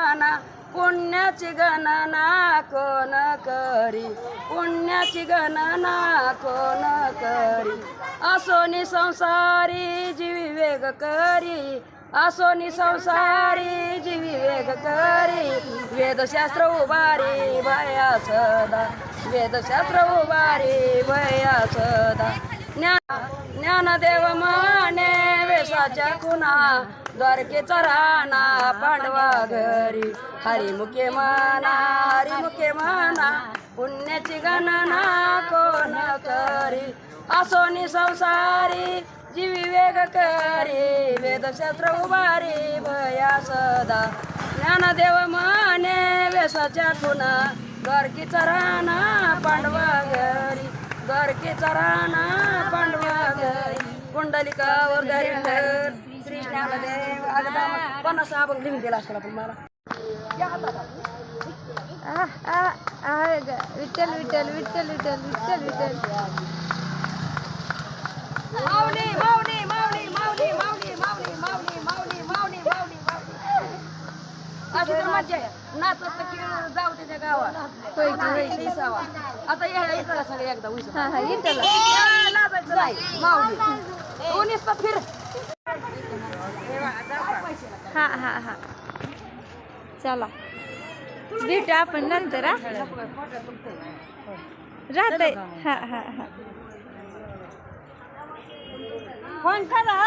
गणना पुण्याची गणना कोण करी? पुण्याची गणना कोण करी? असोनी संसारी जीवी वेग करी. असोनी संसारी जीवी वेग करी. वेदशास्त्र उभारी भया सदा. वेदशास्त्र उभारी भया सदा. ज्ञान ज्ञानदेव माने वेशाच्या खुना द्वारकेचा राणा पांडवा घरी. हरिमुखे माना हरिमुखे माना पुण्याची गणना कोण करी? असोनी संसारी जीवी वेग करी. वेदशास्त्र उभारी भया सदा. ज्ञानदेव माने वेशाच्या खुना द्वारकेचा राणा पांडवा घरी. द्वारकेचा राणा पांडवा घरी. पुंडलिका वर्गारी विठ्ठल विठ्ठल विठ्ठल विठ्ठल विठ्ठल. विठ्ठल अशी तर मज्जा आहे. नाचत तर खेळ जाऊ त्याच्या गावात. दिसावा. आता या इकडे सगळे एकदा उशीर. विठ्ठल लाजायचं नाही माऊली. कोणीच तर फिर. हा हा हा. चला. भेटू आपण नंतर हा? राहतंय. हा हा हा. फोन करा.